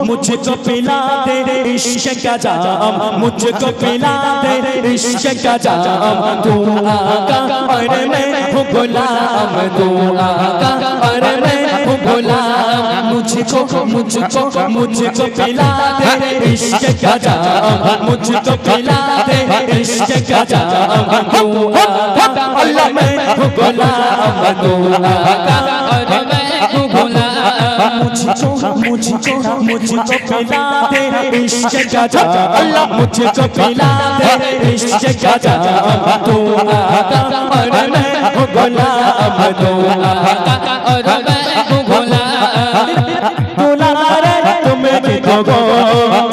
मुझको पिला दे इश्क का जाम, मुझको पिला दे इश्क का जाम। तू आका, और मैं हूँ गुलाम। तू आका, और मैं हूँ गुलाम। मुझको मुझको मुझको पिला दे इश्क का जाम। मुझको पिला दे इश्क का जाम। तू आका, और मैं हूँ गुलाम। तू आका मुझको मुझको मुझको पिला दे इश्क का जाम अल्लाह मुझको पिला दे इश्क का जाम तू आका और मैं हूँ गुलाम तू आका और मैं हूँ गुलाम दुलारे तुम्हें भी तो गो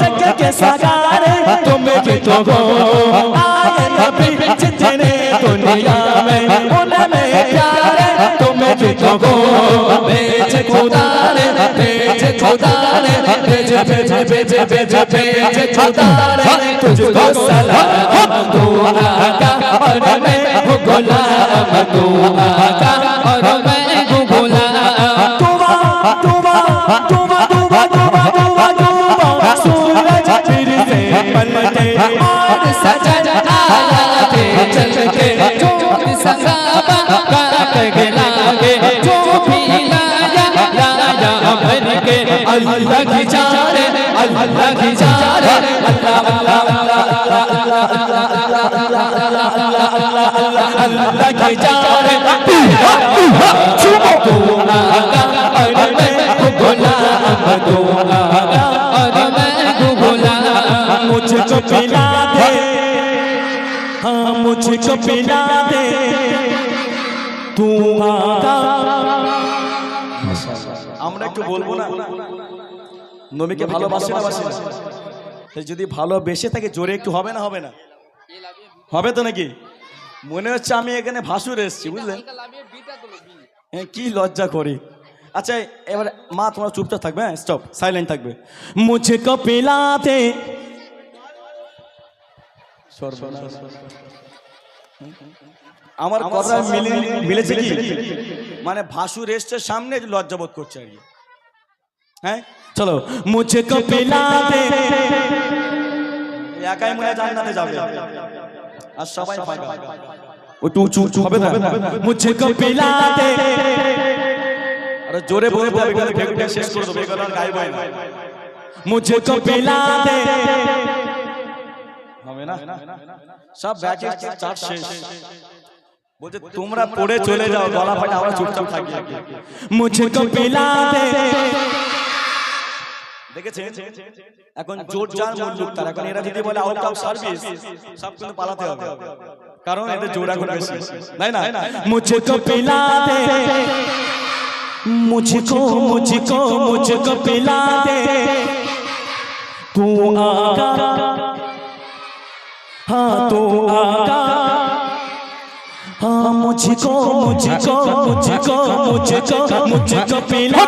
जग के सगारे तुम्हें भी तो गो आए नबी जितने दुनिया में उनमें प्यारे तुम्हें भी तो गो झपे झपे झपे झपे झपतारे तुझको सलाम दुआ का और मैं हूँ गुलाम दुआ का और मैं हूँ गुलाम दुआ दुआ दुआ दुआ दुआ दुआ दुआ सूरज फिर से पनपे और सजन आते चलते जो सजावा का गला अल्लाह की जाने तू आका और मैं हूँ गुलाम तू आका और मैं हूँ गुलाम मुझको पिला दे हाँ मुझको पिला दे तू आका আমরা একটু বলবো না নবীকে ভালোবাসে না বাসে না তাই যদি ভালোবেসে থাকে জোরে একটু হবে না হবে না হবে তো নাকি মনে হচ্ছে আমি এখানে ভাসুর এসেছি বুঝলেন? হ্যাঁ কি লজ্জা করি। আচ্ছা এবার মা তোমার চুপচাপ থাকবে হ্যাঁ স্টপ সাইলেন্ট থাকবে। মুছে কপিলাতে আমার কথা মিলেছে কি? মানে ভাসুর এসছে সামনে লজ্জা বোধ করছে আর কি। হ্যাঁ চলো। মুছে কপিলাতে একাই মনে জানতে যাবে। আর সবাই ফাঁকা একটু উঁচু উঁচু হবে না মুঝে কো পিলাতে। আরে জোরে বলতে হবে এখানে ফেক ফেক শেষ করে দেবো এগুলো আর গাইব হয় মুঝে কো পিলাতে। হবে না। সব ব্যাচের চার শেষ। বলছে তোমরা পড়ে চলে যাও গলা ফাটা আবার চুপচাপ থাকি মুঝে কো পিলাতে। দেখেছেন এখন জোর যার মুল্লুক তার এখন এরা যদি বলে আউট অফ সার্ভিস সব কিন্তু পালাতে হবে কারণ এদের জোর এখন বেশি তাই না मुझको पिला दे मुझको मुझको मुझको पिला दे तू आका हाँ तू आका हाँ मुझको मुझको मुझको मुझको मुझको पिला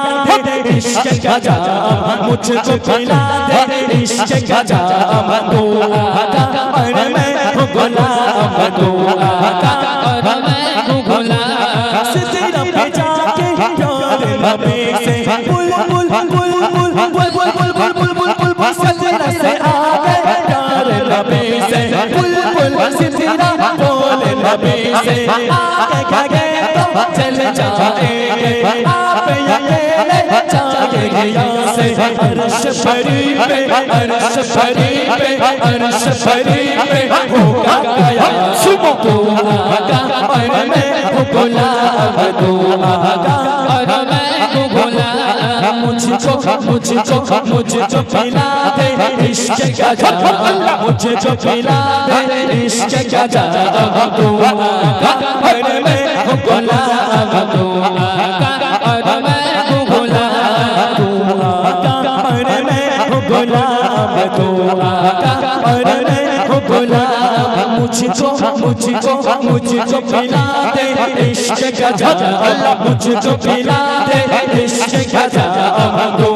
दे इश्क का जाम मुझको पिला दे इश्क का जाम तू आका और मैं हूँ गुलाम तू आका और मैं हूँ गुलाम सितरा पे जाके प्यार नबी से बुल बुल बुल बुल बुल बुल बुल बुल बुल बुल बुल बुल बुल सितरा से आके प्यार नबी से बुल बुल सितरा बोल नबी से आके कहे तो चल जाएंगे आप अकेले जाएंगे यहाँ से अर्श शरीफ पे अर्श शरीफ पे अर्श शरीफ पे होगा गया सुबह तो आका और मैं हूँ गुलाम तो आका और मैं हूँ गुलाम मुझको मुझको मुझको पिला दे इश्क का जादू मुझे जो मिला है इश्क का जादू घर में भुला तू घर में भुला तू घर में भुला तू घर में भुला मुझको मुझको मुझको मिला दे इश्क का जादू मुझको मिला दे इश्क का जादू